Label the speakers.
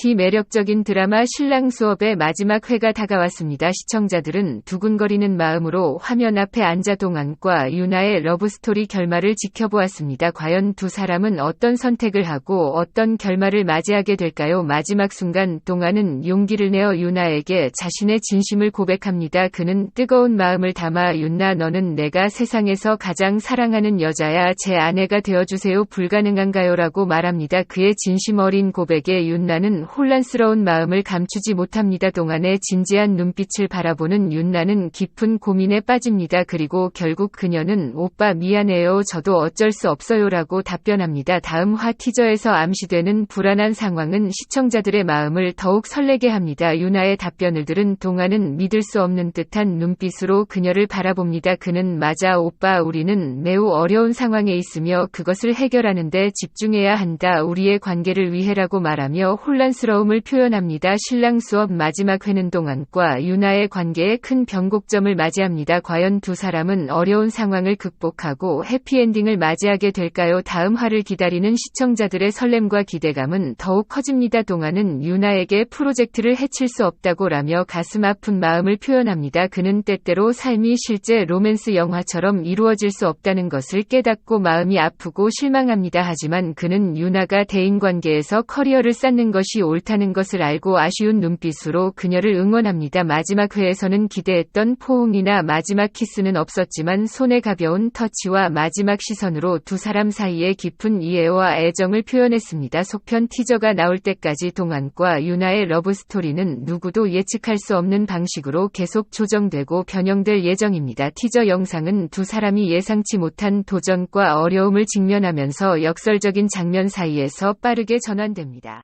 Speaker 1: OTT 매력적인 드라마 신랑 수업의 마지막 회가 다가왔습니다. 시청자들은 두근거리는 마음으로 화면 앞에 앉아 동안과 유나의 러브스토리 결말을 지켜보았습니다. 과연 두 사람은 어떤 선택을 하고 어떤 결말을 맞이하게 될까요? 마지막 순간 동안은 용기를 내어 유나에게 자신의 진심을 고백합니다. 그는 뜨거운 마음을 담아 윤나 너는 내가 세상에서 가장 사랑하는 여자야 제 아내가 되어주세요 불가능한가요? 라고 말합니다. 그의 진심 어린 고백에 윤나는 혼란스러운 마음을 감추지 못합니다. 동안의 진지한 눈빛을 바라보는 윤나는 깊은 고민에 빠집니다. 그리고 결국 그녀는 오빠 미안해요. 저도 어쩔 수 없어요. 라고 답변합니다. 다음 화 티저에서 암시되는 불안한 상황은 시청자들의 마음을 더욱 설레게 합니다. 윤나의 답변을 들은 동안은 믿을 수 없는 듯한 눈빛으로 그녀를 바라봅니다. 그는 맞아 오빠 우리는 매우 어려운 상황에 있으며 그것을 해결하는데 집중해야 한다. 우리의 관계를 위해라고 말하며 혼란 스러움을 표현합니다. 신랑 수업 마지막 회는 동안과 유나의 관계에 큰 변곡점을 맞이합니다. 과연 두 사람은 어려운 상황을 극복하고 해피엔딩을 맞이하게 될까요? 다음 화를 기다리는 시청자들의 설렘과 기대감은 더욱 커집니다. 동안은 유나에게 프로젝트를 해칠 수 없다고 라며 가슴 아픈 마음을 표현합니다. 그는 때때로 삶이 실제 로맨스 영화처럼 이루어질 수 없다는 것을 깨닫고 마음이 아프고 실망합니다. 하지만 그는 유나가 대인관계에서 커리어를 쌓는 것이 옳다는 것을 알고 아쉬운 눈빛으로 그녀를 응원합니다. 마지막 회에서는 기대했던 포옹이나 마지막 키스는 없었지만 손에 가벼운 터치와 마지막 시선으로 두 사람 사이의 깊은 이해와 애정을 표현했습니다. 속편 티저가 나올 때까지 동안과 유나의 러브스토리는 누구도 예측할 수 없는 방식으로 계속 조정되고 변형될 예정입니다. 티저 영상은 두 사람이 예상치 못한 도전과 어려움을 직면하면서 역설적인 장면 사이에서 빠르게 전환됩니다.